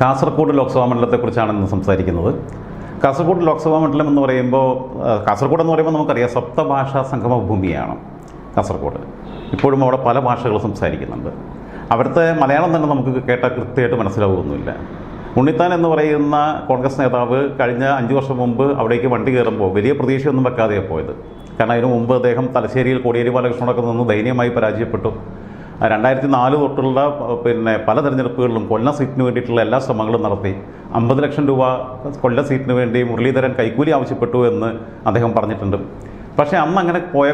കാസർഗോഡ് ലോക്സഭാ മണ്ഡലത്തെക്കുറിച്ചാണ് ഇന്ന് സംസാരിക്കുന്നത്. കാസർഗോഡ് ലോക്സഭാ മണ്ഡലം എന്ന് പറയുമ്പോൾ കാസർഗോഡ് എന്ന് പറയുമ്പോൾ നമുക്കറിയാം സപ്തഭാഷാ സംഗമ ഭൂമിയാണ് കാസർഗോഡ് ഇപ്പോഴും അവിടെ പല ഭാഷകൾ സംസാരിക്കുന്നുണ്ട്. അവിടുത്തെ മലയാളം തന്നെ നമുക്ക് കേട്ടാൽ കൃത്യമായിട്ട് മനസ്സിലാവുകയൊന്നുമില്ല. ഉണ്ണിത്താൻ എന്ന് പറയുന്ന കോൺഗ്രസ് നേതാവ് കഴിഞ്ഞ അഞ്ച് വർഷം മുമ്പ് അവിടേക്ക് വണ്ടി കയറുമ്പോൾ വലിയ പ്രതീക്ഷയൊന്നും വെക്കാതെയാണ് പോയത്. കാരണം അതിനു മുമ്പ് അദ്ദേഹം തലശ്ശേരിയിൽ കോടിയേരി ബാലകൃഷ്ണനൊക്കെ നിന്ന് ദയനീയമായി പരാജയപ്പെട്ടു. രണ്ടായിരത്തി നാല് തൊട്ടുള്ള പിന്നെ പല തെരഞ്ഞെടുപ്പുകളിലും കൊല്ലം സീറ്റിന് വേണ്ടിയിട്ടുള്ള എല്ലാ ശ്രമങ്ങളും നടത്തി. അമ്പത് ലക്ഷം രൂപ കൊല്ലം സീറ്റിന് വേണ്ടി മുരളീധരൻ കൈക്കൂലി ആവശ്യപ്പെട്ടു എന്ന് അദ്ദേഹം പറഞ്ഞിട്ടുണ്ട്. പക്ഷേ അന്ന് അങ്ങനെ പോയ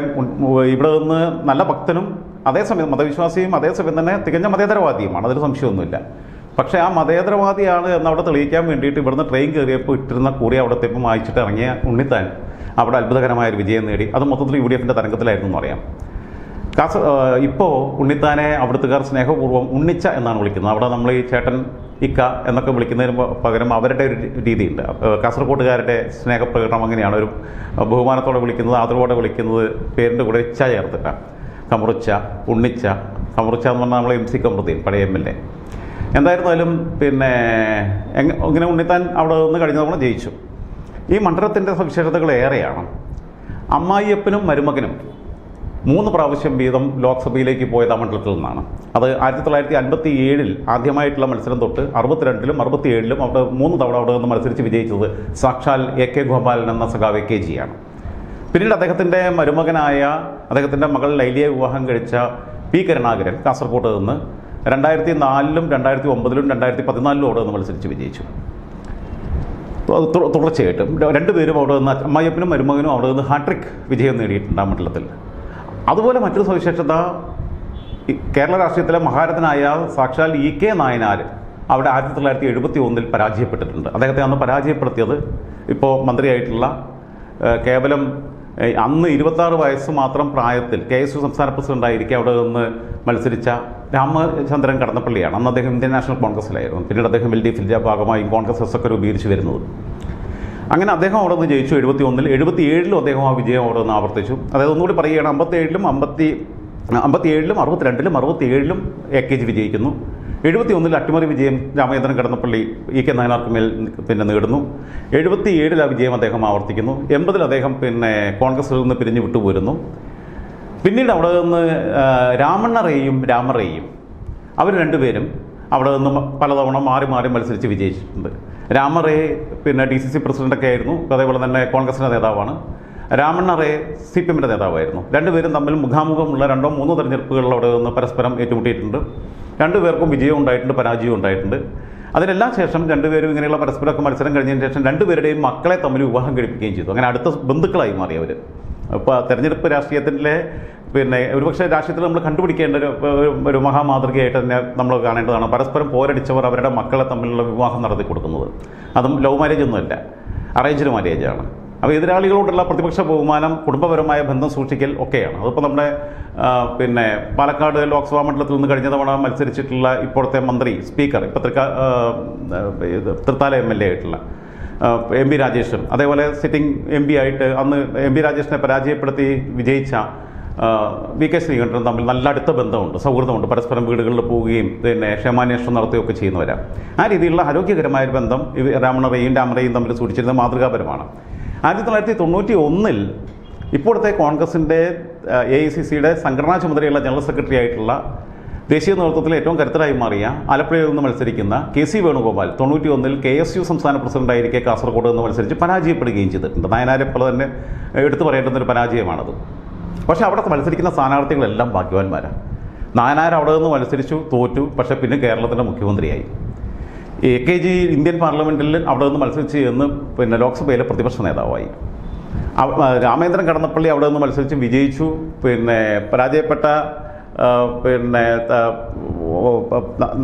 ഇവിടെ നിന്ന് നല്ല ഭക്തനും അതേസമയം മതവിശ്വാസിയും അതേസമയം തന്നെ തികഞ്ഞ മതേതരവാദിയുമാണ്. അതിൽ സംശയമൊന്നുമില്ല. പക്ഷേ ആ മതേതരവാദിയാണ് എന്ന് അവിടെ തെളിയിക്കാൻ വേണ്ടിയിട്ട് ഇവിടുന്ന് ട്രെയിൻ കയറിയപ്പോൾ ഇട്ടിരുന്ന കൂടി അവിടെ ഇപ്പം വായിച്ചിട്ട് ഇറങ്ങിയ ഉണ്ണിത്താൻ അവിടെ അത്ഭുതകരമായ ഒരു വിജയം നേടി. അത് മൊത്തത്തിൽ യു ഡി എഫിന്റെ തരംഗത്തിലായിരുന്നു എന്ന് പറയാം. കാസ ഇപ്പോൾ ഉണ്ണിത്താനെ അവിടുത്തുകാർ സ്നേഹപൂർവം ഉണ്ണിച്ച എന്നാണ് വിളിക്കുന്നത്. അവിടെ നമ്മൾ ഈ ചേട്ടൻ ഇക്ക എന്നൊക്കെ വിളിക്കുന്നതിന് പകരം അവരുടെ ഒരു രീതിയുണ്ട്. അപ്പോൾ കാസർഗോട്ടുകാരുടെ സ്നേഹപ്രകടനം അങ്ങനെയാണ്. ഒരു ബഹുമാനത്തോടെ വിളിക്കുന്നത് ആദരവോടെ വിളിക്കുന്നത് പേരിന്റെ കൂടെ ഇച്ച ചേർത്തിട്ടാണ് കമുറിച്ച ഉണ്ണിച്ച. കമുറിച്ച എന്ന് പറഞ്ഞാൽ നമ്മൾ എം സി കമൃദ്ദീൻ പഴയ എം എൽ എ. എന്തായിരുന്നാലും പിന്നെ ഇങ്ങനെ ഉണ്ണിത്താൻ അവിടെ നിന്ന് കഴിഞ്ഞ തവണ ജയിച്ചു. ഈ മണ്ഡലത്തിന്റെ സവിശേഷതകൾ ഏറെയാണ്. അമ്മായിയപ്പനും മരുമകനും മൂന്ന് പ്രാവശ്യം വീതം ലോക്സഭയിലേക്ക് പോയത് ആ മണ്ഡലത്തിൽ നിന്നാണ്. അത് ആയിരത്തി തൊള്ളായിരത്തി അൻപത്തി ഏഴിൽ ആദ്യമായിട്ടുള്ള മത്സരം തൊട്ട് അറുപത്തിരണ്ടിലും അറുപത്തി ഏഴിലും അവിടെ മൂന്ന് തവണ അവിടെ നിന്ന് മത്സരിച്ച് വിജയിച്ചത് സാക്ഷാൽ എ കെ ഗോപാലൻ എന്ന സഖാവ് കെ ജിയാണ് പിന്നീട് അദ്ദേഹത്തിന്റെ മരുമകനായ അദ്ദേഹത്തിന്റെ മകൾ ലൈലിയെ വിവാഹം കഴിച്ച പി കരുണാകരൻ കാസർഗോഡ് നിന്ന് രണ്ടായിരത്തി നാലിലും രണ്ടായിരത്തി ഒമ്പതിലും രണ്ടായിരത്തി പതിനാലിലും അവിടെ നിന്ന് മത്സരിച്ച് വിജയിച്ചു. തുടർച്ചയായിട്ടും രണ്ടുപേരും അവിടെ നിന്ന് അമ്മായിയപ്പനും മരുമകനും അവിടെ നിന്ന് ഹാട്രിക് വിജയം നേടിയിട്ടുണ്ട് ആ മണ്ഡലത്തിൽ. അതുപോലെ മറ്റൊരു സവിശേഷത കേരള രാഷ്ട്രീയത്തിലെ മഹാരഥനായ സാക്ഷാൽ ഇ കെ നായനാർ അവിടെ ആയിരത്തി തൊള്ളായിരത്തി എഴുപത്തി ഒന്നിൽ പരാജയപ്പെട്ടിട്ടുണ്ട്. അദ്ദേഹത്തെ അന്ന് പരാജയപ്പെടുത്തിയത് ഇപ്പോൾ മന്ത്രിയായിട്ടുള്ള കേവലം അന്ന് ഇരുപത്താറ് വയസ്സ് മാത്രം പ്രായത്തിൽ കെ എസ് യു സംസ്ഥാന പ്രസിഡന്റായിരിക്കെ അവിടെ നിന്ന് മത്സരിച്ച രാമചന്ദ്രൻ കടന്നപ്പള്ളിയാണ്. അന്ന് അദ്ദേഹം ഇന്ത്യൻ നാഷണൽ കോൺഗ്രസിലായിരുന്നു പിന്നീട് അദ്ദേഹം എൽ ഡി എഫിന്റെ ഭാഗമായി കോൺഗ്രസ് എസ് ഒക്കെ രൂപീകരിച്ച് വരുന്നത്. അങ്ങനെ അദ്ദേഹം അവിടെ നിന്ന് ജയിച്ചു. എഴുപത്തി ഒന്നിൽ എഴുപത്തി ഏഴിലും അദ്ദേഹം ആ വിജയം അവിടെ നിന്ന് ആവർത്തിച്ചു. അതായത് ഒന്നുകൂടി പറയുകയാണ് അമ്പത്തി ഏഴിലും അമ്പത്തി അമ്പത്തി ഏഴിലും അറുപത്തിരണ്ടിലും അറുപത്തി ഏഴിലും എ കെ ജി വിജയിക്കുന്നു. എഴുപത്തി ഒന്നിൽ അട്ടിമറി വിജയം രാമചന്ദ്രൻ കടന്നപ്പള്ളി ഇ കെ നായനാർക്ക് മേൽ പിന്നെ നേടുന്നു. എഴുപത്തി ഏഴിൽ ആ വിജയം അദ്ദേഹം ആവർത്തിക്കുന്നു. എൺപതിൽ അദ്ദേഹം പിന്നെ കോൺഗ്രസിൽ നിന്ന് പിരിഞ്ഞു വിട്ടുപോരുന്നു. പിന്നീട് അവിടെ നിന്ന് രാമണ്ണറേയും രാമണ്ണ റേയും രാമറേയും. അവർ രണ്ടുപേരും അവിടെ നിന്ന് പലതവണ മാറി മാറി മത്സരിച്ച് വിജയിച്ചിട്ടുണ്ട്. രാമറേ പിന്നെ ഡി സി സി പ്രസിഡന്റൊക്കെ ആയിരുന്നു. അതേപോലെ തന്നെ കോൺഗ്രസിന്റെ നേതാവാണ്. രാമണ്ണ റേ സി പി എമ്മിന്റെ നേതാവായിരുന്നു. രണ്ടുപേരും തമ്മിൽ മുഖാമുഖമുള്ള രണ്ടോ മൂന്നോ തെരഞ്ഞെടുപ്പുകളിൽ അവിടെ നിന്ന് പരസ്പരം ഏറ്റുമുട്ടിയിട്ടുണ്ട്. രണ്ടുപേർക്കും വിജയം ഉണ്ടായിട്ടുണ്ട് പരാജയവും ഉണ്ടായിട്ടുണ്ട്. അതിനെല്ലാം ശേഷം രണ്ടുപേരും ഇങ്ങനെയുള്ള പരസ്പരമൊക്കെ മത്സരം കഴിഞ്ഞതിന് ശേഷം രണ്ടുപേരുടെയും മക്കളെ തമ്മിൽ വിവാഹം കഴിപ്പിക്കുകയും ചെയ്തു. അങ്ങനെ അടുത്ത ബന്ധുക്കളായി മാറി അവർ ഇപ്പോൾ തെരഞ്ഞെടുപ്പ് രാഷ്ട്രീയത്തിലെ പിന്നെ ഒരുപക്ഷെ രാഷ്ട്രീയത്തിൽ നമ്മൾ കണ്ടുപിടിക്കേണ്ട ഒരു ഒരു- മഹാമാതൃകയായിട്ട് തന്നെ നമ്മൾ കാണേണ്ടതാണ്. പരസ്പരം പോരടിച്ചവർ അവരുടെ മക്കളെ തമ്മിലുള്ള വിവാഹം നടത്തി കൊടുക്കുന്നത്. അതും ലവ് മാരേജ് ഒന്നുമല്ല അറേഞ്ച്ഡ് മാരേജാണ് അപ്പോൾ എതിരാളികളോടുള്ള പ്രതിപക്ഷ ബഹുമാനം കുടുംബപരമായ ബന്ധം സൂക്ഷിക്കൽ ഒക്കെയാണ്. അതിപ്പോൾ നമ്മുടെ പിന്നെ പാലക്കാട് ലോക്സഭാ മണ്ഡലത്തിൽ നിന്ന് കഴിഞ്ഞ തവണ മത്സരിച്ചിട്ടുള്ള ഇപ്പോഴത്തെ മന്ത്രി സ്പീക്കർ ഇപ്പോൾ തൃക്കാ തൃത്താല എം എൽ എ ആയിട്ടുള്ള എം പി രാജേഷും. അതേപോലെ സിറ്റിംഗ് എം പി ആയിട്ട് അന്ന് എം പി രാജേഷിനെ പരാജയപ്പെടുത്തി വിജയിച്ച വി കെ ശ്രീകണ്ഠനും തമ്മിൽ നല്ല അടുത്ത ബന്ധമുണ്ട് സൗഹൃദമുണ്ട്. പരസ്പരം വീടുകളിൽ പോവുകയും പിന്നെ ക്ഷേമാന്വേഷണം നടത്തുകയൊക്കെ ചെയ്യുന്നവരാണ് ആ രീതിയിലുള്ള ആരോഗ്യകരമായ ഒരു ബന്ധം രാമണറയും രാമറയും തമ്മിൽ സൂക്ഷിച്ചിരുന്നത് മാതൃകാപരമാണ്. ആയിരത്തി തൊള്ളായിരത്തി തൊണ്ണൂറ്റി ഒന്നിൽ ഇപ്പോഴത്തെ കോൺഗ്രസിന്റെ എ ഐ സി സിയുടെ സംഘടനാ ചുമതലയുള്ള ജനറൽ സെക്രട്ടറി ആയിട്ടുള്ള ദേശീയ നേതൃത്വത്തിൽ ഏറ്റവും കരുത്തരായി മാറിയ ആലപ്പുഴയിൽ നിന്ന് മത്സരിക്കുന്ന കെ സി വേണുഗോപാൽ തൊണ്ണൂറ്റി ഒന്നിൽ കെ എസ് യു സംസ്ഥാന പ്രസിഡന്റായിരിക്കെ കാസർഗോഡ് നിന്ന് മത്സരിച്ച് പരാജയപ്പെടുകയും ചെയ്തിട്ടുണ്ട്. നയനാരെ പോലെ തന്നെ എടുത്തു പറയേണ്ടുന്ന ഒരു പരാജയമാണത്. പക്ഷേ അവിടെ മത്സരിക്കുന്ന സ്ഥാനാർത്ഥികളെല്ലാം ഭാഗ്യവാന്മാരാണ് നായനാർ അവിടെ നിന്ന് മത്സരിച്ചു തോറ്റു പക്ഷേ പിന്നെ കേരളത്തിന്റെ മുഖ്യമന്ത്രിയായി. എ കെ ജി ഇന്ത്യൻ പാർലമെന്റിൽ അവിടെ നിന്ന് മത്സരിച്ച് എന്ന് പിന്നെ ലോക്സഭയിലെ പ്രതിപക്ഷ നേതാവായി. രാമേന്ദ്രൻ കടന്നപ്പള്ളി അവിടെ നിന്ന് മത്സരിച്ച് വിജയിച്ചു പിന്നെ പരാജയപ്പെട്ട പിന്നെ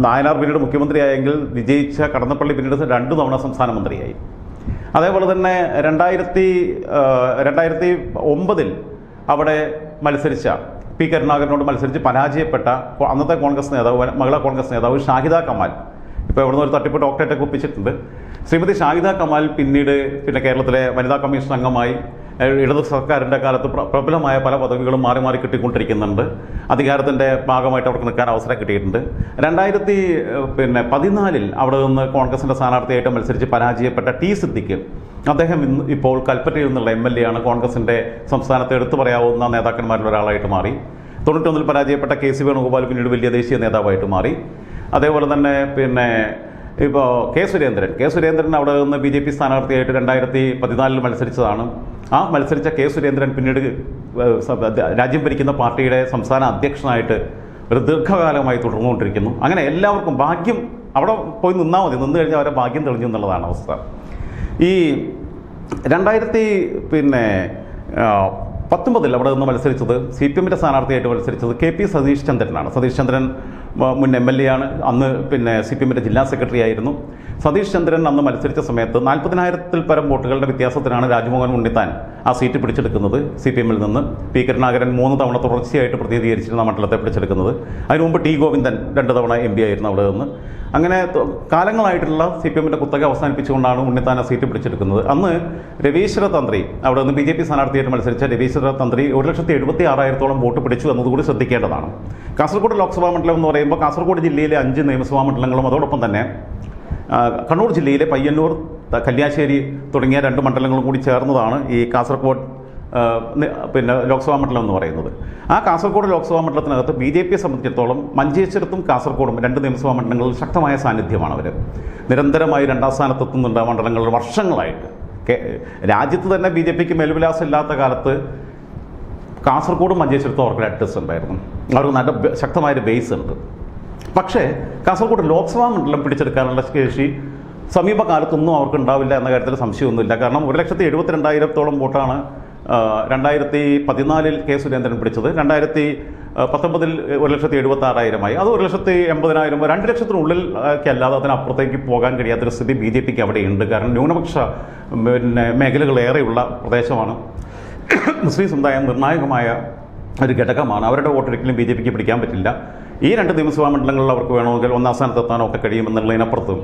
നായനാർ പിന്നീട് മുഖ്യമന്ത്രിയായെങ്കിൽ വിജയിച്ച കടന്നപ്പള്ളി പിന്നീട് രണ്ടു തവണ സംസ്ഥാന മന്ത്രിയായി. അതേപോലെ തന്നെ രണ്ടായിരത്തി രണ്ടായിരത്തി ഒമ്പതിൽ അവിടെ മത്സരിച്ച പി കരുണാകരനോട് മത്സരിച്ച് പരാജയപ്പെട്ട അന്നത്തെ കോൺഗ്രസ് നേതാവ് മഹിളാ കോൺഗ്രസ് നേതാവ് ഷാഹിദ കമാൽ. ഇപ്പോൾ ഇവിടുന്ന് ഒരു തട്ടിപ്പ് ഡോക്ടറേറ്റൊക്കെ ഒപ്പിച്ചിട്ടുണ്ട്. ശ്രീമതി ഷാഹിദ കമാൽ പിന്നീട് പിന്നെ കേരളത്തിലെ വനിതാ കമ്മീഷൻ അംഗമായി ഇടത് സർക്കാരിന്റെ കാലത്ത് പ്ര- പ്രബലമായ പല പദവികളും മാറി മാറി കിട്ടിക്കൊണ്ടിരിക്കുന്നുണ്ട്. അധികാരത്തിന്റെ ഭാഗമായിട്ട് അവർക്ക് നിൽക്കാൻ അവസരം കിട്ടിയിട്ടുണ്ട്. രണ്ടായിരത്തി പിന്നെ പതിനാലിൽ അവിടെ നിന്ന് കോൺഗ്രസിന്റെ സ്ഥാനാർത്ഥിയായിട്ട് മത്സരിച്ച് പരാജയപ്പെട്ട ടി സിദ്ദിഖ് അദ്ദേഹം ഇന്ന് ഇപ്പോൾ കൽപ്പറ്റയിൽ നിന്നുള്ള എം എൽ എ ആണ്. കോൺഗ്രസിന്റെ സംസ്ഥാനത്ത് എടുത്തു പറയാവുന്ന നേതാക്കന്മാരിൽ ഒരാളായിട്ട് മാറി. തൊണ്ണൂറ്റൊന്നിൽ പരാജയപ്പെട്ട കെ സി വേണുഗോപാൽ പിന്നീട് വലിയ ദേശീയ നേതാവായിട്ട് മാറി. അതേപോലെ തന്നെ പിന്നെ ഇപ്പോൾ കെ സുരേന്ദ്രൻ. കെ സുരേന്ദ്രൻ അവിടെ നിന്ന് ബി ജെ പി സ്ഥാനാർത്ഥിയായിട്ട് രണ്ടായിരത്തി പതിനാലിൽ മത്സരിച്ചതാണ്. ആ മത്സരിച്ച കെ സുരേന്ദ്രൻ പിന്നീട് രാജ്യം ഭരിക്കുന്ന പാർട്ടിയുടെ സംസ്ഥാന അധ്യക്ഷനായിട്ട് ഒരു ദീർഘകാലമായി തുടർന്നുകൊണ്ടിരിക്കുന്നു. അങ്ങനെ എല്ലാവർക്കും ഭാഗ്യം അവിടെ പോയി നിന്നാൽ മതി. നിന്ന് കഴിഞ്ഞാൽ അവരെ ഭാഗ്യം തെളിഞ്ഞു എന്നുള്ളതാണ് അവസ്ഥ. ഈ രണ്ടായിരത്തി പിന്നെ പത്തൊമ്പതിൽ അവിടെ നിന്ന് മത്സരിച്ചത് സി പി എമ്മിന്റെ സ്ഥാനാർത്ഥിയായിട്ട് മത്സരിച്ചത് കെ പി സതീഷ് ചന്ദ്രനാണ്. സതീഷ് ചന്ദ്രൻ മുൻ എം എൽ എ ആണ്. അന്ന് പിന്നെ സി പി എമ്മിന്റെ ജില്ലാ സെക്രട്ടറി ആയിരുന്നു. സതീഷ് ചന്ദ്രൻ അന്ന് മത്സരിച്ച സമയത്ത് നാൽപ്പതിനായിരത്തിൽ പരം വോട്ടുകളുടെ വ്യത്യാസത്തിനാണ് രാജ്മോഹൻ ഉണ്ണിത്താൻ ആ സീറ്റ് പിടിച്ചെടുക്കുന്നത് സി പി എമ്മിൽ നിന്ന്. പി കരുണാകരൻ മൂന്ന് തവണ തുടർച്ചയായിട്ട് പ്രതിനിധീകരിച്ചിരുന്ന മണ്ഡലത്തെ പിടിച്ചെടുക്കുന്നത്. അതിനു മുമ്പ് ടി ഗോവിന്ദൻ രണ്ട് തവണ എം പി ആയിരുന്നു അവിടെ നിന്ന്. അങ്ങനെ കാലങ്ങളായിട്ടുള്ള സി പി എമ്മിന്റെ കുത്തക അവസാനിപ്പിച്ചുകൊണ്ടാണ് ഉണ്ണിത്താൻ ആ സീറ്റ് പിടിച്ചെടുക്കുന്നത്. അന്ന് രവീശ്വര തന്ത്രി അവിടെ നിന്ന് ബി ജെ പി സ്ഥാനാർത്ഥിയായിട്ട് മത്സരിച്ച രവീശ്വര തന്ത്രി ഒരു ലക്ഷത്തി എഴുപത്തി ആറായിരത്തോളം വോട്ട് പിടിച്ചു എന്നതുകൂടി ശ്രദ്ധിക്കേണ്ടതാണ്. കാസർഗോഡ് ലോക്സഭാ മണ്ഡലം എന്ന് പറയുമ്പോൾ കാസർഗോഡ് ജില്ലയിലെ അഞ്ച് നിയമസഭാ മണ്ഡലങ്ങളും അതോടൊപ്പം തന്നെ കണ്ണൂർ ജില്ലയിലെ പയ്യന്നൂർ കല്യാശ്ശേരി തുടങ്ങിയ രണ്ട് മണ്ഡലങ്ങളും കൂടി ചേർന്നതാണ് ഈ കാസർഗോഡ് പിന്നെ ലോക്സഭാ മണ്ഡലം എന്ന് പറയുന്നത്. ആ കാസർഗോഡ് ലോക്സഭാ മണ്ഡലത്തിനകത്ത് ബി ജെ പിയെ സംബന്ധിച്ചിടത്തോളം മഞ്ചേശ്വരത്തും കാസർഗോഡും രണ്ട് നിയമസഭാ മണ്ഡലങ്ങളിൽ ശക്തമായ സാന്നിധ്യമാണ് അവർ നിരന്തരമായി രണ്ടാം സ്ഥാനത്തെത്തുന്നുണ്ട് മണ്ഡലങ്ങളിൽ വർഷങ്ങളായിട്ട്. രാജ്യത്ത് തന്നെ ബി ജെ പിക്ക് മേൽവിലാസം ഇല്ലാത്ത കാലത്ത് കാസർഗോഡും മഞ്ചേശ്വരത്തും അവർക്ക് അഡ്രസ് ഉണ്ടായിരുന്നു. അവർക്ക് നല്ല ശക്തമായൊരു ബേസ് ഉണ്ട്. പക്ഷേ കാസർഗോഡ് ലോക്സഭാ മണ്ഡലം പിടിച്ചെടുക്കാനുള്ള ശേഷി സമീപകാലത്തൊന്നും അവർക്ക് ഉണ്ടാവില്ല എന്ന കാര്യത്തിൽ സംശയമൊന്നുമില്ല. കാരണം ഒരു ലക്ഷത്തി എഴുപത്തിരണ്ടായിരത്തോളം വോട്ടാണ് രണ്ടായിരത്തി പതിനാലിൽ കെ സുരേന്ദ്രൻ പിടിച്ചത്. രണ്ടായിരത്തി പത്തൊമ്പതിൽ ഒരു ലക്ഷത്തി എഴുപത്തി ആറായിരമായി അത് ഒരു ലക്ഷത്തി എൺപതിനായിരം രണ്ട് ലക്ഷത്തിനുള്ളിൽ അല്ലാതെ അതിനപ്പുറത്തേക്ക് പോകാൻ കഴിയാത്തൊരു സ്ഥിതി ബി ജെ പിക്ക് അവിടെയുണ്ട് കാരണം ന്യൂനപക്ഷ പിന്നെ മേഖലകളേറെയുള്ള പ്രദേശമാണ്. മുസ്ലിം സമുദായം നിർണായകമായ ഒരു ഘടകമാണ്. അവരുടെ വോട്ടൊരിക്കലും ബി ജെ പിക്ക് പിടിക്കാൻ പറ്റില്ല. ഈ രണ്ട് നിയമസഭാ മണ്ഡലങ്ങളിൽ അവർക്ക് വേണമെങ്കിൽ ഒന്നാം സ്ഥാനത്തെത്താനോ ഒക്കെ കഴിയുമെന്നുള്ളതിനപ്പുറത്തും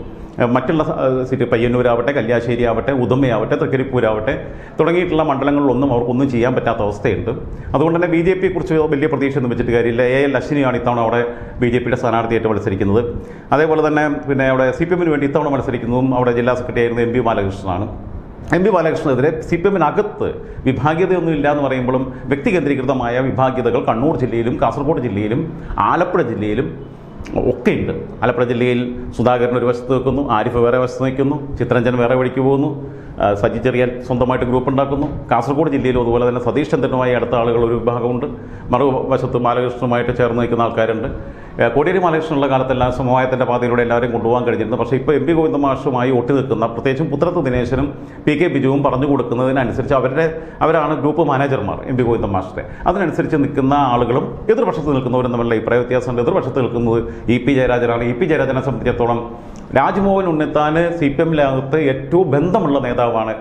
മറ്റുള്ള സീറ്റ് പയ്യന്നൂരാവട്ടെ കല്യാശ്ശേരി ആവട്ടെ ഉദമയാവട്ടെ തൃക്കരിപ്പൂരാവട്ടെ തുടങ്ങിയിട്ടുള്ള മണ്ഡലങ്ങളിലൊന്നും അവർക്കൊന്നും ചെയ്യാൻ പറ്റാത്ത അവസ്ഥയുണ്ട്. അതുകൊണ്ട് തന്നെ ബി ജെ പിയെ കുറിച്ച് വലിയ പ്രതീക്ഷയൊന്നും വെച്ചിട്ട് കാര്യമില്ല. എ എൽ അശ്വിനിയാണ് ഇത്തവണ അവിടെ ബി ജെ പിയുടെ സ്ഥാനാർത്ഥിയായിട്ട് മത്സരിക്കുന്നത്. അതേപോലെ തന്നെ പിന്നെ അവിടെ സി പി എമ്മിന് വേണ്ടി ഇത്തവണ മത്സരിക്കുന്നതും അവിടെ ജില്ലാ സെക്രട്ടറി ആയിരുന്ന എം പി ബാലകൃഷ്ണനാണ്. എം പി ബാലകൃഷ്ണനെതിരെ സി പി എമ്മിനകത്ത് വിഭാഗീയതയൊന്നും ഇല്ല എന്ന് പറയുമ്പോഴും വ്യക്തി കേന്ദ്രീകൃതമായ വിഭാഗീയതകൾ കണ്ണൂർ ജില്ലയിലും കാസർഗോഡ് ജില്ലയിലും ആലപ്പുഴ ജില്ലയിലും ഒക്കെയുണ്ട്. ആലപ്പുഴ ജില്ലയിൽ സുധാകരൻ ഒരു വശത്ത് നിൽക്കുന്നു ആരിഫ് വേറെ വശത്ത് നിൽക്കുന്നു ചിത്രഞ്ജൻ വേറെ വഴിക്ക് പോകുന്നു സജി ചെറിയാൻ സ്വന്തമായിട്ട് ഗ്രൂപ്പ് ഉണ്ടാക്കുന്നു. കാസർഗോഡ് ജില്ലയിലും അതുപോലെ തന്നെ സതീഷ് ചന്ദ്രനുമായി അടുത്ത ആളുകൾ ഒരു വിഭാഗമുണ്ട്. മറുവശത്ത് ബാലകൃഷ്ണനുമായിട്ട് ചേർന്ന് നിൽക്കുന്ന ആൾക്കാരുണ്ട്. കോടിയേരി ബാലകൃഷ്ണനുള്ള കാലത്തെല്ലാം സമവായത്തിന്റെ പാതയിലൂടെ എല്ലാവരും കൊണ്ടുപോകാൻ കഴിഞ്ഞിരുന്നു. പക്ഷേ ഇപ്പോൾ എം പി ഗോവിന്ദ മാഷുമായി ഒട്ടി നിൽക്കുന്ന പ്രത്യേകിച്ചും പുത്രത്ത് ദിനേശനും പി കെ ബിജുവും പറഞ്ഞു കൊടുക്കുന്നതിനനുസരിച്ച് അവരുടെ അവരാണ് ഗ്രൂപ്പ് മാനേജർമാർ എം പി ഗോവിന്ദ മാഷിന്റെ അതിനനുസരിച്ച് നിൽക്കുന്ന ആളുകളും എതിർപക്ഷത്ത് നിൽക്കുന്നവരും തമ്മിലുള്ള അഭിപ്രായ വ്യത്യാസമുണ്ട്. എതിർപക്ഷത്ത് നിൽക്കുന്നത് ഇ പി ജയരാജനാണ്. ഇ പി ജയരാജനെ സംബന്ധിച്ചിടത്തോളം രാജ്മോഹൻ ഉണ്ണിത്താൻ സി പി എമ്മിനകത്ത് ഏറ്റവും ബന്ധമുള്ള നേതാവാണ്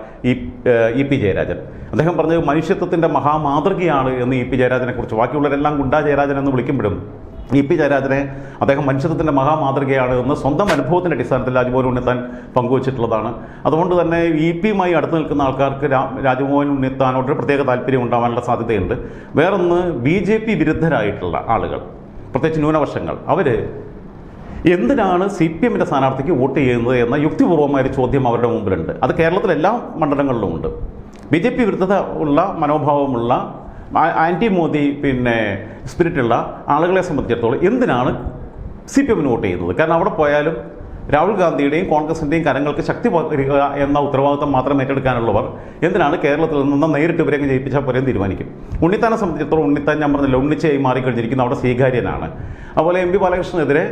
ഇ പി ജയരാജൻ. അദ്ദേഹം പറഞ്ഞത് മനുഷ്യത്വത്തിന്റെ മഹാമാതൃകയാണ് എന്ന് ഇ പി ജയരാജനെ കുറിച്ച് ബാക്കിയുള്ളവരെല്ലാം ഗുണ്ടാ ജയരാജൻ എന്ന് വിളിക്കുമ്പോഴും ഇ പി ജയരാജനെ അദ്ദേഹം മനുഷ്യത്വത്തിന്റെ മഹാമാതൃകയാണ് എന്ന് സ്വന്തം അനുഭവത്തിന്റെ അടിസ്ഥാനത്തിൽ രാജ്മോഹൻ ഉണ്ണിത്താൻ പങ്കുവച്ചിട്ടുള്ളതാണ്. അതുകൊണ്ട് തന്നെ ഇ പിയുമായി അടുത്ത് നിൽക്കുന്ന ആൾക്കാർക്ക് രാജ്മോഹൻ ഉണ്ണിത്താനോട് ഒരു പ്രത്യേക താല്പര്യം ഉണ്ടാവാനുള്ള സാധ്യതയുണ്ട്. വേറൊന്ന് ബി ജെ പി വിരുദ്ധരായിട്ടുള്ള ആളുകൾ പ്രത്യേകിച്ച് ന്യൂനപക്ഷങ്ങൾ അവർ എന്തിനാണ് സി പി എമ്മിന്റെ സ്ഥാനാർത്ഥിക്ക് വോട്ട് ചെയ്യുന്നത് എന്ന യുക്തിപൂർവമായ ഒരു ചോദ്യം അവരുടെ മുമ്പിലുണ്ട്. അത് കേരളത്തിലെ എല്ലാ മണ്ഡലങ്ങളിലും ഉണ്ട്. ബി ജെ പി വിരുദ്ധത ഉള്ള മനോഭാവമുള്ള ആന്റി മോദി പിന്നെ സ്പിരിറ്റുള്ള ആളുകളെ സംബന്ധിച്ചിടത്തോളം എന്തിനാണ് സി പി എമ്മിന് വോട്ട് ചെയ്യുന്നത്? കാരണം അവിടെ പോയാലും രാഹുൽ ഗാന്ധിയുടെയും കോൺഗ്രസിന്റെയും കരങ്ങൾക്ക് ശക്തി പകരുക എന്ന ഉത്തരവാദിത്തം മാത്രം ഏറ്റെടുക്കാനുള്ളവർ എന്തിനാണ് കേരളത്തിൽ നിന്ന് നേരിട്ട് ഇവരെങ്ങ് ജയിപ്പിച്ചാൽ പോരെയും തീരുമാനിക്കും? ഉണ്ണിത്താനെ സംബന്ധിച്ചിടത്തോളം ഉണ്ണിത്താൻ ഞാൻ പറഞ്ഞില്ല ഉണ്ണിച്ചയായി മാറിക്കഴിഞ്ഞിരിക്കുന്ന അവിടെ സ്വീകാര്യനാണ്. അതുപോലെ എം പി ബാലകൃഷ്ണനെതിരെ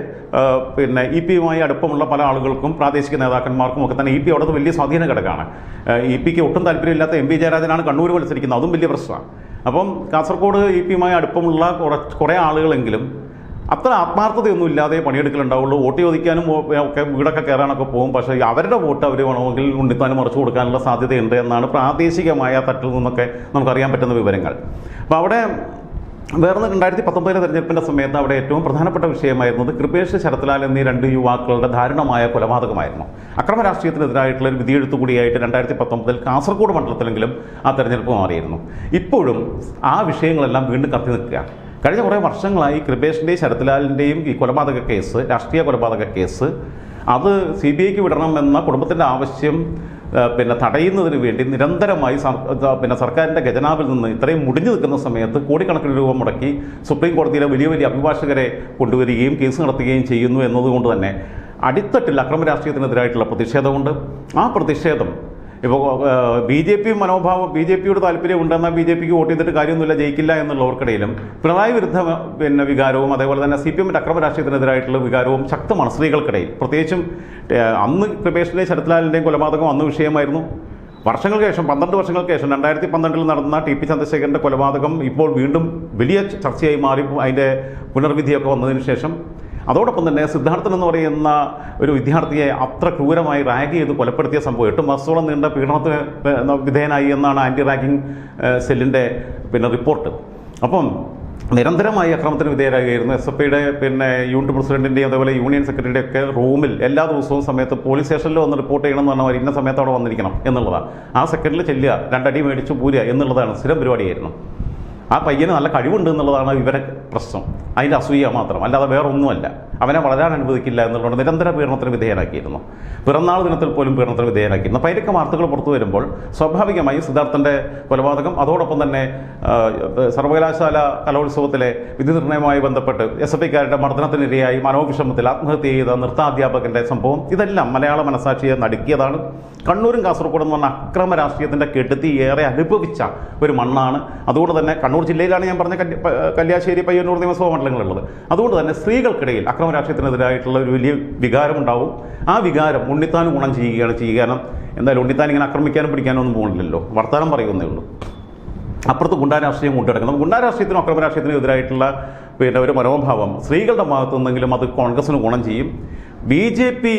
പിന്നെ ഇ പിയുമായി അടുപ്പമുള്ള പല ആളുകൾക്കും പ്രാദേശിക നേതാക്കന്മാർക്കും ഒക്കെ തന്നെ ഇ പി അവിടെ വലിയ സ്വാധീന ഘടകമാണ്. ഇ പിക്ക് ഒട്ടും താല്പര്യമില്ലാത്ത എം പി ജയരാജനാണ് കണ്ണൂർ മത്സരിക്കുന്നത് അതും വലിയ പ്രശ്നമാണ്. അപ്പം കാസർഗോഡ് ഇ പിയുമായി അടുപ്പമുള്ള കുറച്ച് കുറേ ആളുകളെങ്കിലും അത്ര ആത്മാർത്ഥതയൊന്നും ഇല്ലാതെ പണിയെടുക്കലുണ്ടാവുള്ളൂ. വോട്ട് ചോദിക്കാനും ഒക്കെ വീടൊക്കെ കയറാനൊക്കെ പോകും. പക്ഷേ അവരുടെ വോട്ട് അവർ വേണമെങ്കിൽ ഉണ്ണിത്താനും മറിച്ചു കൊടുക്കാനുള്ള സാധ്യതയുണ്ട് എന്നാണ് പ്രാദേശികമായ തട്ടിൽ നിന്നൊക്കെ നമുക്കറിയാൻ പറ്റുന്ന വിവരങ്ങൾ. അപ്പോൾ അവിടെ വേറെ രണ്ടായിരത്തി പത്തൊമ്പതിലെ തെരഞ്ഞെടുപ്പിന്റെ സമയത്ത് അവിടെ ഏറ്റവും പ്രധാനപ്പെട്ട വിഷയമായിരുന്നത് കൃപേഷ് ശരത്ലാൽ എന്നീ രണ്ട് യുവാക്കളുടെ ദാരുണമായ കൊലപാതകമായിരുന്നു. അക്രമ രാഷ്ട്രീയത്തിനെതിരായിട്ടുള്ള ഒരു വിധിയെഴുത്തു കൂടിയായിട്ട് രണ്ടായിരത്തി പത്തൊമ്പതിൽ കാസർഗോഡ് മണ്ഡലത്തിലെങ്കിലും ആ തെരഞ്ഞെടുപ്പ് മാറിയിരുന്നു. ഇപ്പോഴും ആ വിഷയങ്ങളെല്ലാം വീണ്ടും കത്തി നിൽക്കുക. കഴിഞ്ഞ കുറേ വർഷങ്ങളായി കൃപേഷിന്റെയും ശരത്ലാലിന്റെയും ഈ കൊലപാതക കേസ് രാഷ്ട്രീയ കൊലപാതക കേസ് അത് സി ബി ഐക്ക് വിടണമെന്ന കുടുംബത്തിന്റെ ആവശ്യം പിന്നെ തടയുന്നതിന് വേണ്ടി നിരന്തരമായി പിന്നെ സർക്കാരിന്റെ ഖജനാവിൽ നിന്ന് ഇത്രയും മുടിഞ്ഞു നിൽക്കുന്ന സമയത്ത് കോടിക്കണക്കിന് രൂപ മുടക്കി സുപ്രീം കോടതിയിലെ വലിയ വലിയ അഭിഭാഷകരെ കൊണ്ടുവരികയും കേസ് നടത്തുകയും ചെയ്യുന്നു എന്നതുകൊണ്ട് തന്നെ അടിത്തട്ടിൽ അക്രമ രാഷ്ട്രീയത്തിനെതിരായിട്ടുള്ള പ്രതിഷേധമുണ്ട്. ആ പ്രതിഷേധം ഇപ്പോൾ ബി ജെ പി മനോഭാവം ബി ജെ പിയുടെ താല്പര്യം ഉണ്ടെന്നാൽ ബി ജെ പിക്ക് വോട്ട് ചെയ്തിട്ട് കാര്യമൊന്നുമില്ല ജയിക്കില്ല എന്നുള്ളവർക്കിടയിലും പിണറായി വിരുദ്ധ പിന്നെ വികാരവും അതേപോലെ തന്നെ സി പി എമ്മിന്റെ അക്രമ രാഷ്ട്രീയത്തിനെതിരായിട്ടുള്ള വികാരവും ശക്തമാണ് സ്ത്രീകൾക്കിടയിൽ. പ്രത്യേകിച്ചും അന്ന് കൃപേഷിന്റെയും ശരത്ലാലിന്റെയും കൊലപാതകം അന്ന് വിഷയമായിരുന്നു. വർഷങ്ങൾക്ക് ശേഷം പന്ത്രണ്ട് വർഷങ്ങൾക്ക് ശേഷം രണ്ടായിരത്തി പന്ത്രണ്ടിൽ നടന്ന ടി പി ചന്ദ്രശേഖരന്റെ കൊലപാതകം ഇപ്പോൾ വീണ്ടും വലിയ ചർച്ചയായി മാറി അതിന്റെ പുനർവിധിയൊക്കെ വന്നതിന് ശേഷം. അതോടൊപ്പം തന്നെ സിദ്ധാർത്ഥൻ എന്ന് പറയുന്ന ഒരു വിദ്യാർത്ഥിയെ അത്ര ക്രൂരമായി റാഗ് ചെയ്ത് കൊലപ്പെടുത്തിയ സംഭവം. എട്ട് മാസത്തോളം നീണ്ട പീഡനത്തിന് വിധേയനായി എന്നാണ് ആന്റി റാഗിങ് സെല്ലിന്റെ പിന്നെ റിപ്പോർട്ട്. അപ്പം നിരന്തരമായി അക്രമത്തിന് വിധേയരാകുകയായിരുന്നു. എസ് എഫ് ഐയുടെ പിന്നെ യൂണിറ്റ് പ്രസിഡന്റിന്റെയും അതേപോലെ യൂണിയൻ സെക്രട്ടറിയുടെ ഒക്കെ റൂമിൽ എല്ലാ ദിവസവും സമയത്ത് പോലീസ് സ്റ്റേഷനിൽ വന്ന് റിപ്പോർട്ട് ചെയ്യണം എന്ന് പറഞ്ഞാൽ ഇന്ന സമയത്ത് അവിടെ വന്നിരിക്കണം എന്നുള്ളതാണ്. ആ സെക്കൻഡിൽ ചെല്ലുക രണ്ടടി മേടിച്ചു പോരുക എന്നുള്ളതാണ് സ്ഥിരം പരിപാടിയായിരുന്നു. ആ പയ്യന് നല്ല കഴിവുണ്ട് എന്നുള്ളതാണ് ഇവരെ പ്രശ്നം. അതിന്റെ അസൂയ മാത്രം. അല്ലാതെ വേറൊന്നുമല്ല. അവനെ വളരാൻ അനുവദിക്കില്ല എന്നുള്ളത് നിരന്തര പീഡനത്തിന് വിധേയനാക്കിയിരുന്നു. പിറന്നാൾ ദിനത്തിൽ പോലും പീഡനത്തിന് വിധേയനാക്കിയിരുന്നു. അപ്പോൾ അതിലൊക്കെ വാർത്തകൾ പുറത്തു വരുമ്പോൾ സ്വാഭാവികമായി സിദ്ധാർത്ഥന്റെ കൊലപാതകം അതോടൊപ്പം തന്നെ സർവകലാശാല കലോത്സവത്തിലെ വിധി നിർണയവുമായി ബന്ധപ്പെട്ട് എസ് എഫ് ഐക്കാരുടെ മർദ്ദനത്തിനിരയായി മനോവിഷമത്തിൽ ആത്മഹത്യ ചെയ്ത നൃത്താധ്യാപകന്റെ സംഭവം ഇതെല്ലാം മലയാള മനസാക്ഷിയെ നടുക്കിയതാണ്. കണ്ണൂരും കാസർഗോഡും എന്ന് പറഞ്ഞ അക്രമ രാഷ്ട്രീയത്തിന്റെ കെടുത്തി ഏറെ അനുഭവിച്ച ഒരു മണ്ണാണ്. അതുകൊണ്ട് തന്നെ കണ്ണൂർ ജില്ലയിലാണ് ഞാൻ പറഞ്ഞ കല്യ- കല്യാശ്ശേരി പയ്യന്നൂർ നിയമസഭാ മണ്ഡലങ്ങളുള്ളത്. അതുകൊണ്ട് തന്നെ സ്ത്രീകൾക്കിടയിൽ അക്രമ രാഷ്ട്രീയത്തിനെതിരായിട്ടുള്ള ഒരു വലിയ വികാരം ഉണ്ടാവും ആ വികാരം ഉണ്ണിത്താൻ ഗുണം ചെയ്യുകയാണ് ചെയ്യുക. കാരണം എന്തായാലും ഉണ്ണിത്താൻ ഇങ്ങനെ ആക്രമിക്കാനും പിടിക്കാനും ഒന്നും പോകുന്നില്ലല്ലോ. വർത്തമാനം പറയുന്നേ ഉള്ളൂ. അപ്പുറത്ത് ഗുണ്ടാ രാഷ്ട്രീയം കൊണ്ടുനടക്കണം ഗുണ്ടാ രാഷ്ട്രീയത്തിനും അക്രമ രാഷ്ട്രീയത്തിനും എതിരായിട്ടുള്ള പിന്നെ ഒരു മനോഭാവം സ്ത്രീകളുടെ ഭാഗത്തു നിന്നെങ്കിലും അത് കോൺഗ്രസിന് ഗുണം ചെയ്യും. ബി ജെ പി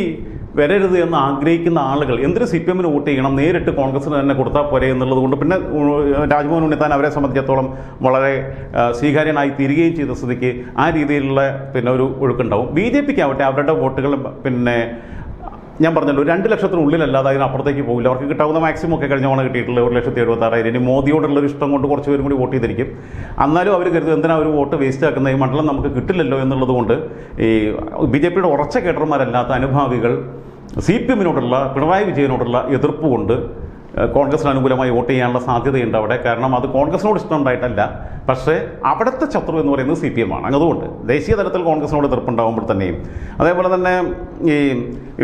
വരരുത് എന്ന് ആഗ്രഹിക്കുന്ന ആളുകൾ എന്തിനു സി പി എമ്മിന് വോട്ട് ചെയ്യണം? നേരിട്ട് കോൺഗ്രസിന് തന്നെ കൊടുത്താൽ പോരെ എന്നുള്ളത് കൊണ്ട് പിന്നെ രാജ്മോഹൻ ഉണ്ണിത്താൻ അവരെ സംബന്ധിച്ചിടത്തോളം വളരെ സ്വീകാര്യനായി തീരുകയും ചെയ്ത സ്ഥിതിക്ക് ആ രീതിയിലുള്ള പിന്നെ ഒരു ഒഴുക്കുണ്ടാവും. ബി ജെ പിക്ക് ആവട്ടെ അവരുടെ വോട്ടുകൾ പിന്നെ ഞാൻ പറഞ്ഞല്ലോ രണ്ട് ലക്ഷത്തിനുള്ളിലല്ലാതെ അതിനപ്പുറത്തേക്ക് പോകില്ല അവർക്ക് കിട്ടാവുന്ന മാക്സിമം ഒക്കെ കഴിഞ്ഞ തവണ കിട്ടിയിട്ടുള്ള ഒരു ലക്ഷത്തി എഴുപത്താറായിരം. ഇനി മോദിയോടുള്ള ഒരു ഇഷ്ടം കൊണ്ട് കുറച്ച് പേരും കൂടി വോട്ട് ചെയ്തിരിക്കും. എന്നാലും അവർ കരുതും എന്തിനാ ഒരു വോട്ട് വേസ്റ്റ് ആക്കുന്ന ഈ മണ്ഡലം നമുക്ക് കിട്ടില്ലല്ലോ എന്നുള്ളത് കൊണ്ട് ഈ ബി ജെ പിയുടെ ഉറച്ച കേട്ടർമാരല്ലാത്ത അനുഭാവികൾ സി പി എമ്മിനോടുള്ള പിണറായി വിജയനോടുള്ള എതിർപ്പ് കൊണ്ട് കോൺഗ്രസിന് അനുകൂലമായി വോട്ട് ചെയ്യാനുള്ള സാധ്യതയുണ്ട് അവിടെ. കാരണം അത് കോൺഗ്രസിനോട് ഇഷ്ടമുണ്ടായിട്ടല്ല പക്ഷേ അവിടുത്തെ ശത്രു എന്ന് പറയുന്നത് സി പി എം ആണ്. അതുകൊണ്ട് ദേശീയ തലത്തിൽ കോൺഗ്രസിനോട് എതിർപ്പുണ്ടാകുമ്പോൾ തന്നെയും. അതേപോലെ തന്നെ ഈ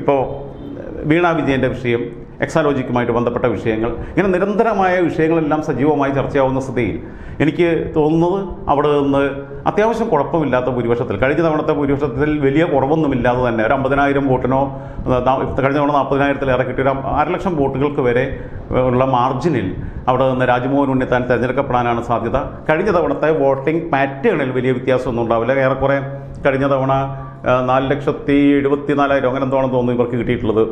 ഇപ്പോൾ വീണാ വിജയന്റെ വിഷയം എക്സാലോജിക്കുമായിട്ട് ബന്ധപ്പെട്ട വിഷയങ്ങൾ. ഇങ്ങനെ നിരന്തരമായ വിഷയങ്ങളെല്ലാം സജീവമായി ചർച്ചയാവുന്ന സ്ഥിതിയിൽ എനിക്ക് തോന്നുന്നത് അവിടെ നിന്ന് അത്യാവശ്യം കുഴപ്പമില്ലാത്ത ഭൂരിപക്ഷത്തിൽ കഴിഞ്ഞ തവണത്തെ ഭൂരിപക്ഷത്തിൽ വലിയ കുറവൊന്നുമില്ലാതെ തന്നെ ഒരു അമ്പതിനായിരം വോട്ടിനോ കഴിഞ്ഞ തവണ നാൽപ്പതിനായിരത്തിലേറെ കിട്ടിയ ഒരു അര ലക്ഷം വോട്ടുകൾക്ക് വരെ ഉള്ള മാർജിനിൽ അവിടെ നിന്ന് രാജ്മോഹൻ ഉണ്ണിത്താൻ തിരഞ്ഞെടുക്കപ്പെടാനാണ് സാധ്യത. കഴിഞ്ഞ തവണത്തെ വോട്ടിംഗ് പാറ്റേണിൽ വലിയ വ്യത്യാസമൊന്നും ഉണ്ടാവില്ല. ഏറെക്കുറെ കഴിഞ്ഞ തവണ നാല് ലക്ഷത്തി എഴുപത്തി നാലായിരം അങ്ങനെ എന്തോണെന്ന് തോന്നുന്നു ഇവർക്ക് കിട്ടിയിട്ടുള്ളത്.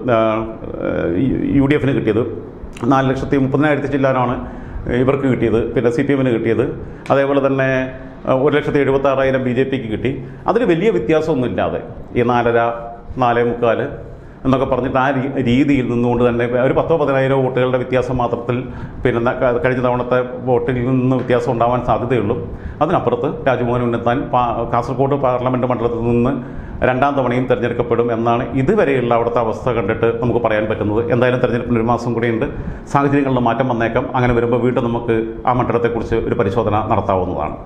യു ഡി എഫിന് കിട്ടിയത്. നാല് ലക്ഷത്തി മുപ്പതിനായിരത്തി ചില്ലാനാണ് ഇവർക്ക് കിട്ടിയത്. പിന്നെ സി പി എമ്മിന് കിട്ടിയത്. അതേപോലെ തന്നെ ഒരു ലക്ഷത്തി എഴുപത്താറായിരം ബി ജെ പിക്ക് കിട്ടി. അതിന് വലിയ വ്യത്യാസമൊന്നുമില്ലാതെ ഈ നാലര നാലേ മുക്കാൽ എന്നൊക്കെ പറഞ്ഞിട്ട് ആ രീതിയിൽ നിന്നുകൊണ്ട് തന്നെ ഒരു പത്തോ പതിനായിരോ വോട്ടുകളുടെ വ്യത്യാസം മാത്രത്തിൽ പിന്നെ കഴിഞ്ഞ തവണത്തെ വോട്ടിൽ നിന്ന് വ്യത്യാസം ഉണ്ടാവാൻ സാധ്യതയുള്ളൂ. അതിനപ്പുറത്ത് രാജ്മോഹൻ ഉന്നത്താൻ കാസർഗോഡ് പാർലമെന്റ് മണ്ഡലത്തിൽ നിന്ന് രണ്ടാം തവണയും തിരഞ്ഞെടുക്കപ്പെടും എന്നാണ് ഇതുവരെയുള്ള അവിടുത്തെ അവസ്ഥ കണ്ടിട്ട് നമുക്ക് പറയാൻ പറ്റുന്നത്. എന്തായാലും തിരഞ്ഞെടുപ്പിന് ഒരു മാസം കൂടിയുണ്ട്. സാഹചര്യങ്ങളിൽ മാറ്റം വന്നേക്കാം. അങ്ങനെ വരുമ്പോൾ വീണ്ടും നമുക്ക് ആ മണ്ഡലത്തെക്കുറിച്ച് ഒരു പരിശോധന നടത്താവുന്നതാണ്.